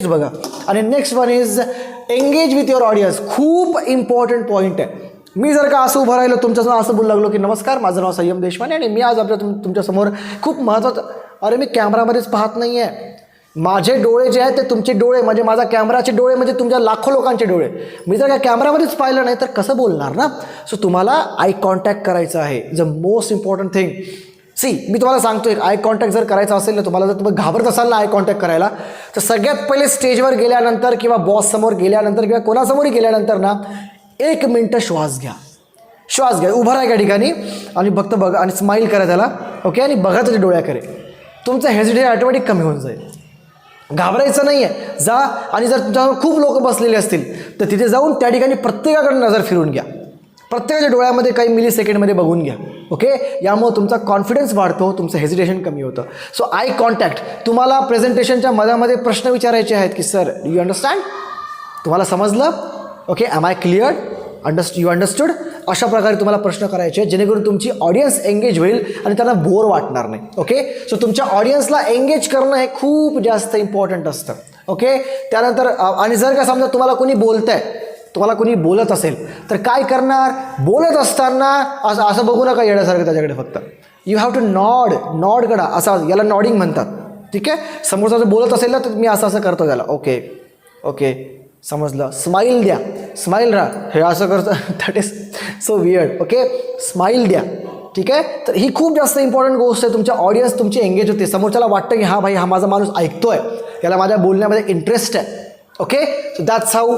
बघा आणि next one is engage with your audience खूप इम्पॉर्टंट पॉईंट आहे. मी जर का असं उभं राहिलो तुमच्यासमोर असं बोलू लागलो की नमस्कार माझं नाव संयम देशपांडे आणि मी आज आपल्या तुम तुमच्यासमोर खूप महत्त्वाचं अरे मी कॅमेरामध्येच पाहत नाही आहे माझे डोळे जे आहेत ते तुमचे डोळे म्हणजे माझा कॅमेराचे डोळे म्हणजे तुमच्या लाखो लोकांचे डोळे. मी जर का कॅमेरामध्येच पाहिलं नाही तर कसं बोलणार ना? सो तुम्हाला आय कॉन्टॅक्ट करायचं आहे. The most important thing see मी तुम्हाला सांगतो एक आय कॉन्टॅक्ट जर करायचा असेल ना तुम्हाला जर तुम्ही घाबरत असाल ना आय कॉन्टॅक्ट करायला तर सगळ्यात पहिले स्टेजवर गेल्यानंतर किंवा बॉससमोर गेल्यानंतर किंवा कोणासमोरही गेल्यानंतर ना एक मिनटं श्वास घ्या. श्वास घ्या. उभा राहा या ठिकाणी आणि फक्त बघा आणि स्माईल करा त्याला ओके आणि बघा त्याच्या डोळ्याकडे तुमचं हेजिटेशन ऑटोमॅटिक कमी होऊन जाईल. घाबरायचं नाही आहे जा आणि जर तुमच्यावर खूप लोक बसलेले असतील तर तिथे जाऊन त्या ठिकाणी प्रत्येकाकडे नजर फिरून घ्या. प्रत्येकाच्या डोळ्यामध्ये काही मिली सेकंडमध्ये बघून घ्या ओके यामुळे तुमचा कॉन्फिडन्स वाढतो तुमचं हेजिटेशन कमी होतं. सो आय कॉन्टॅक्ट तुम्हाला प्रेझेंटेशनच्या मधामध्ये प्रश्न विचारायचे आहेत की सर डू यू अंडरस्टँड तुम्हाला समजलं? Okay am I clear understand you understood अशा प्रकारे तुम्हाला प्रश्न करायचे जेणेकरून तुमची ऑडियन्स एंगेज होईल आणि त्यांना बोर वाटणार नाही ओके सो तुमच्या ऑडियन्सला एंगेज करणं हे खूप जास्त इम्पॉर्टंट असतं ओके त्यानंतर आणि जर का समजा तुम्हाला कोणी बोलत आहे तुम्हाला कोणी बोलत असेल तर काय करणार? बोलत असताना असं असं बघू नका येण्यासारखं त्याच्याकडे फक्त. You have to nod nod करा. असं याला नॉडिंग म्हणतात. ठीक आहे? समोरचा जर बोलत असेल ना तर मी असं असं करतो त्याला. ओके ओके समजलं? स्माईल द्या. स्माईल राहा. हे असं करतं. That is so weird okay smile द्या. ठीक आहे? तर ही खूप जास्त इम्पॉर्टंट गोष्ट आहे. तुमच्या ऑडियन्स तुमची एंगेज होते. समोरच्याला वाटतं की हा भाई हा माझा माणूस ऐकतोय. याला माझ्या बोलण्यामध्ये इंटरेस्ट आहे. Okay so that's how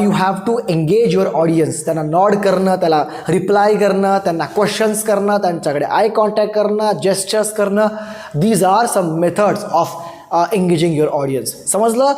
you have to engage your audience त्यांना नॉड करणं त्याला रिप्लाय करणं त्यांना क्वेश्चन्स करणं त्यांच्याकडे आय कॉन्टॅक्ट करणं जेस्चर्स करणं. These are some methods of engaging your audience समजलं?